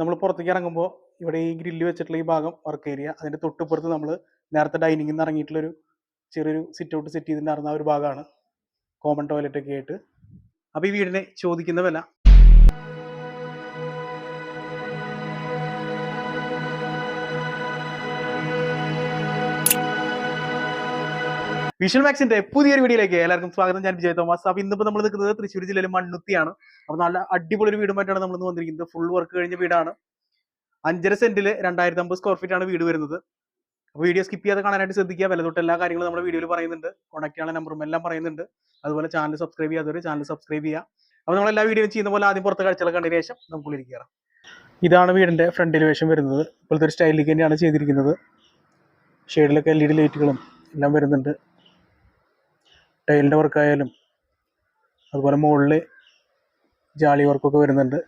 നമ്മൾ പുറത്തേക്ക് ഇറങ്ങുമ്പോൾ ഇവിടെ ഈ ഗ്രില്ല് വെച്ചിട്ടുള്ള ഈ ഭാഗം വർക്ക് ഏരിയ അതിന്റെ തൊട്ടിപ്പുറത്ത് നമ്മൾ നേരത്തെ ഡൈനിങ്ങിൽ നിന്ന് ഇറങ്ങിയിട്ടുള്ളൊരു ചെറിയൊരു സിറ്റ് ഔട്ട് സെറ്റ് ചെയ്തിട്ടുണ്ടായിരുന്ന ആ ഒരു ഭാഗമാണ് കോമൺ ടോയ്ലറ്റ് ഒക്കെ ആയിട്ട്. അപ്പോൾ ഈ വീടിന് ചോദിക്കുന്ന വില വിഷ്വൽ മാക്സിന്റെ പുതിയൊരു വീഡിയോയിലേക്ക് എല്ലാവർക്കും സ്വാഗതം. ഞാൻ വിജയ് തോമസ്. അപ്പൊ ഇന്നിപ്പോ നമ്മൾ നിൽക്കുന്നത് തൃശ്ശൂർ ജില്ലയിൽ മണ്ണുത്തിയാണ്. അപ്പൊ നല്ല അടിപൊളി ഒരു വീടുമായിട്ടാണ് നമ്മൾ ഇന്ന് വന്നിരിക്കുന്നത്. ഫുൾ വർക്ക് കഴിഞ്ഞ വീടാണ്. അഞ്ചര സെന്റിൽ രണ്ടായിരത്തി അമ്പത് സ്ക്വയർ ഫീറ്റ് ആണ് വീട് വരുന്നത്. അപ്പോൾ വീഡിയോ സ്കിപ്പ് ചെയ്യാതെ കാണാനായിട്ട് ശ്രദ്ധിക്കുക. വില തൊട്ട് എല്ലാ കാര്യങ്ങളും നമ്മുടെ വീഡിയോയിൽ പറയുന്നുണ്ട്. കോൺടാക്ട് ചെയ്യാനുള്ള നമ്പറും എല്ലാം പറയുന്നുണ്ട്. അതുപോലെ ചാനൽ സബ്സ്ക്രൈബ് ചെയ്യാതെ ചാനൽ സബ്സ്ക്രൈബ് ചെയ്യുക. അപ്പോൾ നമ്മൾ എല്ലാ വീഡിയോയും ചെയ്യുന്ന പോലെ ആദ്യം പുറത്തെ കാഴ്ചകൾ കണ്ടതിന് ശേഷം നമുക്ക് ഇരിക്കാം. കയറാം ഇതാണ് വീടിന്റെ ഫ്രണ്ട് എലിവേഷൻ വരുന്നത്. ഇപ്പോഴത്തെ ഒരു സ്റ്റൈലിലേക്ക് തന്നെയാണ് ചെയ്തിരിക്കുന്നത്. ഷെയ്ഡിലൊക്കെ എൽ ഇ ഡി ലൈറ്റുകളും എല്ലാം വരുന്നുണ്ട്. ടൈലിന്റെ വർക്കായാലും അതുപോലെ മുകളിൽ ജാളി വർക്കൊക്കെ വരുന്നുണ്ട്.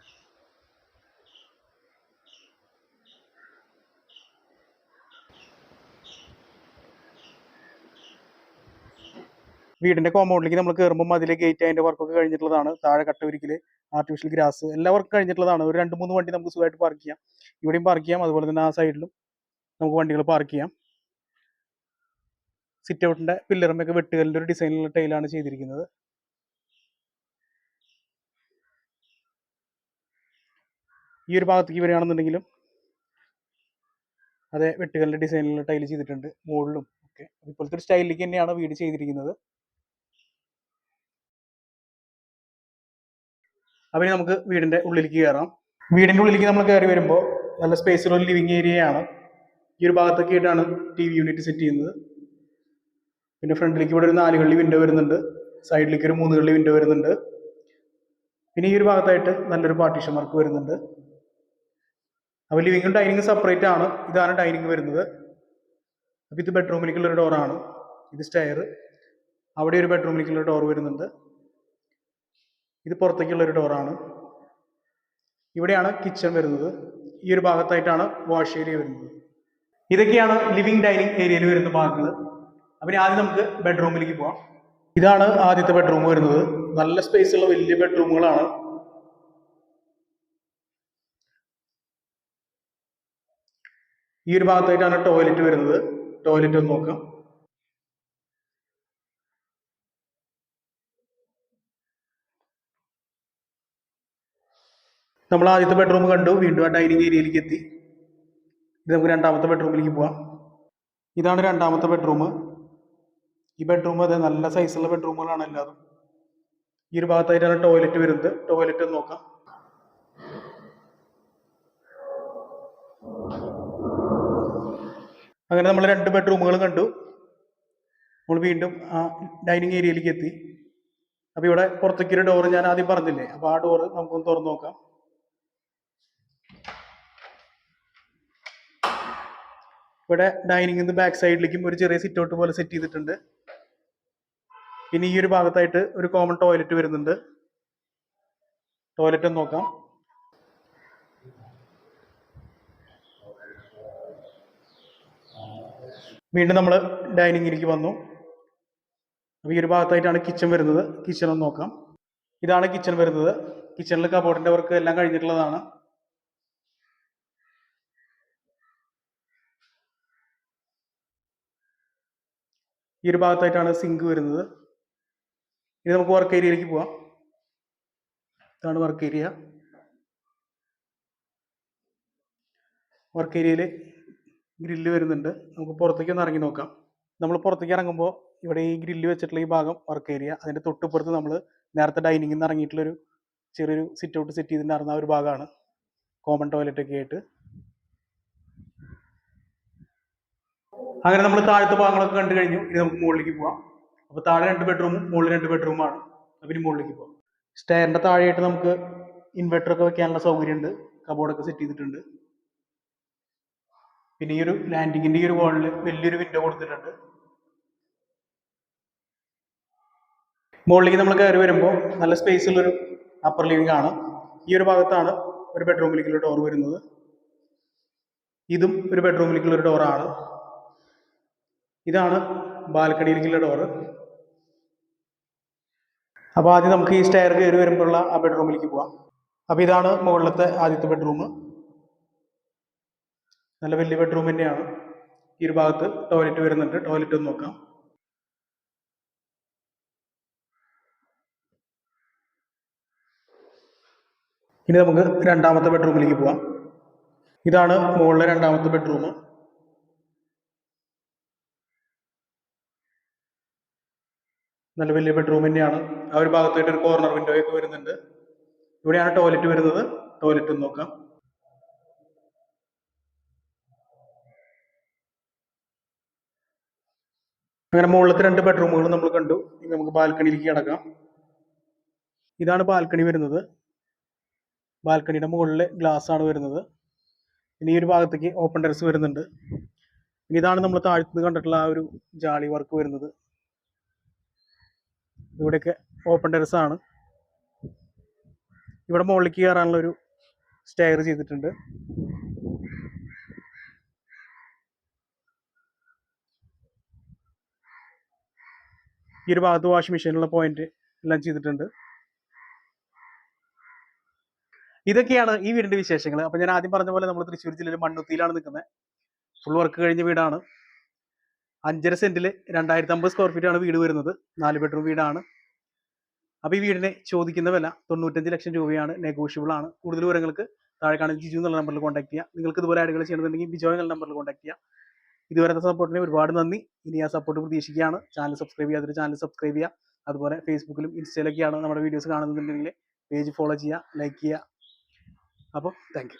വീടിന്റെ കോമ്പൗണ്ടിലേക്ക് നമ്മൾ കയറുമ്പോൾ അതിലെ ഗേറ്റ് അതിന്റെ വർക്കൊക്കെ കഴിഞ്ഞിട്ടുള്ളതാണ്. താഴെ കട്ട ഒരിക്കൽ ആർട്ടിഫിഷ്യൽ ഗ്രാസ് എല്ലാ വർക്കും കഴിഞ്ഞിട്ടുള്ളതാണ്. ഒരു രണ്ട് മൂന്ന് വണ്ടി നമുക്ക് സുഖമായിട്ട് പാർക്ക് ചെയ്യാം. ഇവിടെയും പാർക്ക് ചെയ്യാം. അതുപോലെ തന്നെ ആ സൈഡിലും നമുക്ക് വണ്ടികൾ പാർക്ക് ചെയ്യാം. സിറ്റ് ഔട്ടിന്റെ പില്ലറുമൊക്കെ വെട്ടുകലിന്റെ ഒരു ഡിസൈനിലുള്ള ടൈലാണ് ചെയ്തിരിക്കുന്നത്. ഈ ഒരു ഭാഗത്തേക്ക് വരികയാണെന്നുണ്ടെങ്കിലും അതെ വെട്ടുകലിന്റെ ഡിസൈനിലുള്ള ടൈൽ ചെയ്തിട്ടുണ്ട് മുകളിലും ഒക്കെ. ഇപ്പോഴത്തെ ഒരു സ്റ്റൈലിലേക്ക് തന്നെയാണ് വീട് ചെയ്തിരിക്കുന്നത്. അപ്പം നമുക്ക് വീടിന്റെ ഉള്ളിലേക്ക് കയറാം. വീടിന്റെ ഉള്ളിലേക്ക് നമ്മൾ കയറി വരുമ്പോൾ നല്ല സ്പേസിലുള്ള ലിവിങ് ഏരിയയാണ് ഈ ഒരു ഭാഗത്തൊക്കെ ആയിട്ടാണ് ടി വി യൂണിറ്റ് സെറ്റ് ചെയ്യുന്നത്. പിന്നെ ഫ്രണ്ടിലേക്ക് ഇവിടെ ഒരു നാല് കള്ളി വിൻഡോ വരുന്നുണ്ട്. സൈഡിലേക്ക് ഒരു മൂന്ന് കള്ളി വിൻഡോ വരുന്നുണ്ട്. പിന്നെ ഈ ഒരു ഭാഗത്തായിട്ട് നല്ലൊരു പാർട്ടീഷൻ വർക്ക് വരുന്നുണ്ട്. അപ്പോൾ ലിവിങ്ങും ഡൈനിങ്ങും സെപ്പറേറ്റ് ആണ്. ഇതാണ് ഡൈനിങ് വരുന്നത്. അപ്പോൾ ഇത് ബെഡ്റൂമിലേക്കുള്ള ഒരു ഡോറാണ് ഇത് സ്റ്റെയർ അവിടെ ഒരു ബെഡ്റൂമിലേക്കുള്ള ഡോർ വരുന്നുണ്ട്. ഇത് പുറത്തേക്കുള്ള ഒരു ഡോറാണ് ഇവിടെയാണ് കിച്ചൺ വരുന്നത്. ഈ ഒരു ഭാഗത്തായിട്ടാണ് വാഷ് ഏരിയ വരുന്നത്. ഇതൊക്കെയാണ് ലിവിങ് ഡൈനിങ് ഏരിയയിൽ വരുന്ന ഭാഗങ്ങൾ. അപ്പം ആദ്യം നമുക്ക് ബെഡ്റൂമിലേക്ക് പോവാം. ഇതാണ് ആദ്യത്തെ ബെഡ്റൂം വരുന്നത്. നല്ല സ്പേസ് ഉള്ള വലിയ ബെഡ്റൂമുകളാണ് ഈ ഒരു ഭാഗത്തായിട്ടാണ് ടോയ്ലറ്റ് വരുന്നത്. ടോയ്ലറ്റ് ഒന്ന് നോക്കാം. നമ്മൾ ആദ്യത്തെ ബെഡ്റൂം കണ്ടു. വീണ്ടും ആ ഡൈനിങ് ഏരിയയിലേക്ക് എത്തി. ഇത് നമുക്ക് രണ്ടാമത്തെ ബെഡ്റൂമിലേക്ക് പോവാം. ഇതാണ് രണ്ടാമത്തെ ബെഡ്റൂം ഈ ബെഡ്റൂം അതെ നല്ല സൈസുള്ള ബെഡ്റൂമുകളാണ് എല്ലാതും. ഈ ഒരു ഭാഗത്തായിട്ടാണ് ടോയ്ലറ്റ് വരുന്നത്. ടോയ്ലറ്റ് നോക്കാം. അങ്ങനെ നമ്മൾ രണ്ട് ബെഡ്റൂമുകൾ കണ്ടു. നമ്മൾ വീണ്ടും ആ ഡൈനിങ് ഏരിയയിലേക്ക് എത്തി. അപ്പോൾ ഇവിടെ പുറത്തേക്ക് ഒരു ഡോറ് ഞാൻ ആദ്യം പറഞ്ഞില്ലേ? അപ്പോൾ ആ ഡോറ് നമുക്കൊന്ന് തുറന്നു നോക്കാം. ഇവിടെ ഡൈനിങ്ങിന്റെ ബാക്ക് സൈഡിലേക്കും ഒരു ചെറിയ സിറ്റ് ഔട്ട് പോലെ സെറ്റ് ചെയ്തിട്ടുണ്ട്. പിന്നെ ഈ ഒരു ഭാഗത്തായിട്ട് ഒരു കോമൺ ടോയ്ലറ്റ് വരുന്നുണ്ട്. ടോയ്ലറ്റ് നോക്കാം. വീണ്ടും നമ്മൾ ഡൈനിങ്ങിലേക്ക് വന്നു. അപ്പോൾ ഈ ഒരു ഭാഗത്തായിട്ടാണ് കിച്ചൺ വരുന്നത്. കിച്ചൺ ഒന്ന് നോക്കാം. ഇതാണ് കിച്ചൺ വരുന്നത്. കിച്ചണിൽ കബോർഡിന്റെ വർക്ക് എല്ലാം കഴിഞ്ഞിട്ടുള്ളതാണ്. ഈ ഒരു ഭാഗത്തായിട്ടാണ് സിങ്ക് വരുന്നത്. ഇനി നമുക്ക് വർക്ക് ഏരിയയിലേക്ക് പോവാം. ഇതാണ് വർക്ക് ഏരിയ വർക്ക് ഏരിയയിൽ ഗ്രില്ല് വരുന്നുണ്ട്. നമുക്ക് പുറത്തേക്ക് ഒന്ന് ഇറങ്ങി നോക്കാം. നമ്മൾ പുറത്തേക്ക് ഇറങ്ങുമ്പോൾ ഇവിടെ ഈ ഗ്രില്ല് വെച്ചിട്ടുള്ള ഈ ഭാഗം വർക്ക് ഏരിയ അതിന്റെ തൊട്ടിപ്പുറത്ത് നമ്മൾ നേരത്തെ ഡൈനിങ്ങിൽ നിന്ന് ഇറങ്ങിയിട്ടുള്ളൊരു ചെറിയൊരു സിറ്റ് ഔട്ട് സെറ്റ് ചെയ്തിട്ടുണ്ടായിരുന്ന ഒരു ഭാഗമാണ്. കോമൺ ടോയ്ലറ്റ് ഒക്കെ ആയിട്ട്. അങ്ങനെ നമ്മൾ താഴത്തെ ഭാഗങ്ങളൊക്കെ കണ്ടു കഴിഞ്ഞു. ഇനി നമുക്ക് മുകളിലേക്ക് പോവാം. അപ്പോൾ താഴെ രണ്ട് ബെഡ്റൂമും മുകളിൽ രണ്ട് ബെഡ്റൂമാണ് അപ്പം ഇനി മുകളിലേക്ക് പോകാം സ്റ്റെയറിന്റെ താഴെയായിട്ട് നമുക്ക് ഇൻവെർട്ടർ ഒക്കെ വെക്കാനുള്ള സൗകര്യമുണ്ട് കബോർഡൊക്കെ സെറ്റ് ചെയ്തിട്ടുണ്ട്. പിന്നെ ഈ ഒരു ലാൻഡിങ്ങിന്റെ ഈ ഒരു വാളിൽ വലിയൊരു വിൻഡോ കൊടുത്തിട്ടുണ്ട്. മുകളിലേക്ക് നമ്മൾ കയറി വരുമ്പോൾ നല്ല സ്പേസ് ഉള്ളൊരു അപ്പർ ലിവിംഗ് ആണ് ഈ ഒരു ഭാഗത്താണ് ഒരു ബെഡ്റൂമിലേക്കുള്ള ഡോർ വരുന്നത്. ഇതും ഒരു ബെഡ്റൂമിലേക്കുള്ള ഒരു ഡോറാണ് ഇതാണ് ബാൽക്കണിയിലേക്കുള്ള ഡോറ് അപ്പോൾ ആദ്യം നമുക്ക് ഈ സ്റ്റെയർ കയറി വരുമ്പോഴുള്ള ആ ബെഡ്റൂമിലേക്ക് പോവാം. അപ്പോൾ ഇതാണ് മുകളിലത്തെ ആദ്യത്തെ ബെഡ്റൂം നല്ല വലിയ ബെഡ്റൂം തന്നെയാണ്. ഈ ഒരു ഭാഗത്ത് ടോയ്ലറ്റ് വരുന്നുണ്ട്. ടോയ്ലറ്റ് ഒന്ന് നോക്കാം. ഇനി നമുക്ക് രണ്ടാമത്തെ ബെഡ്റൂമിലേക്ക് പോവാം. ഇതാണ് മുകളിലെ രണ്ടാമത്തെ ബെഡ്റൂം നല്ല വലിയ ബെഡ്റൂം തന്നെയാണ്. ആ ഒരു ഭാഗത്തായിട്ട് ഒരു കോർണർ വിൻഡോ ഒക്കെ വരുന്നുണ്ട്. ഇവിടെയാണ് ടോയ്ലറ്റ് വരുന്നത്. ടോയ്ലറ്റ് നോക്കാം. അങ്ങനെ മുകളിലത്തെ രണ്ട് ബെഡ്റൂമുകൾ നമ്മൾ കണ്ടു. ഇനി നമുക്ക് ബാൽക്കണിയിലേക്ക് കിടക്കാം. ഇതാണ് ബാൽക്കണി വരുന്നത്. ബാൽക്കണിയുടെ മുകളിൽ ഗ്ലാസ് ആണ് വരുന്നത്. ഇനി ഈ ഒരു ഭാഗത്തേക്ക് ഓപ്പൺ ടെറസ് വരുന്നുണ്ട്. ഇനി ഇതാണ് നമ്മൾ താഴ്ത്തുനിന്ന് കണ്ടിട്ടുള്ള ആ ഒരു ജാളി വർക്ക് വരുന്നത്. ഇവിടെയൊക്കെ ഓപ്പൺ ടെറസ് ആണ്. ഇവിടെ മുകളിലേക്ക് കയറാനുള്ള ഒരു സ്റ്റെയർ ചെയ്തിട്ടുണ്ട്. ഈ ഒരു ഭാഗത്ത് വാഷിംഗ് മെഷീനുള്ള പോയിന്റ് എല്ലാം ചെയ്തിട്ടുണ്ട്. ഇതൊക്കെയാണ് ഈ വീടിന്റെ വിശേഷങ്ങൾ അപ്പൊ ഞാൻ ആദ്യം പറഞ്ഞ പോലെ നമ്മൾ തൃശ്ശൂർ ജില്ലയിൽ മണ്ണുത്തിയിലാണ് നിൽക്കുന്നത്. ഫുൾ വർക്ക് കഴിഞ്ഞ വീടാണ്. അഞ്ചര സെന്റിൽ രണ്ടായിരത്തി അമ്പത് സ്ക്വയർ ഫീറ്റ് ആണ് വീട് വരുന്നത്. നാല് ബെഡ്റൂം വീടാണ്. അപ്പൊ ഈ വീടിനെ ചോദിക്കുന്ന വില തൊണ്ണൂറ്റഞ്ച് ലക്ഷം രൂപയാണ്. നെഗോഷ്യബിൾ ആണ്. കൂടുതൽ വിവരങ്ങൾക്ക് താഴെ കാണുന്ന ജിജു എന്നുള്ള നമ്പറിൽ കോൺടാക്ട് ചെയ്യുക നിങ്ങൾക്ക് ഇതുപോലെ ആഡുകൾ ചെയ്യണമെന്നുണ്ടെങ്കിൽ ബിജോ എന്നുള്ള നമ്പറിൽ കോൺടാക്ട് ചെയ്യുക ഇതുവരെ സപ്പോർട്ടിന് ഒരുപാട് നന്ദി. ഇനി ആ സപ്പോർട്ട് പ്രതീക്ഷിക്കുകയാണ്. ചാനൽ സബ്സ്ക്രൈബ് ചെയ്യാത്തൊരു ചാനൽ സബ്സ്ക്രൈബ് ചെയ്യുക. അതുപോലെ ഫേസ്ബുക്കിലും ഇൻസ്റ്റയിലൊക്കെയാണ് നമ്മുടെ വീഡിയോസ് കാണുന്നുണ്ടെങ്കിൽ പേജ് ഫോളോ ചെയ്യുക ലൈക്ക് ചെയ്യുക. അപ്പോൾ താങ്ക്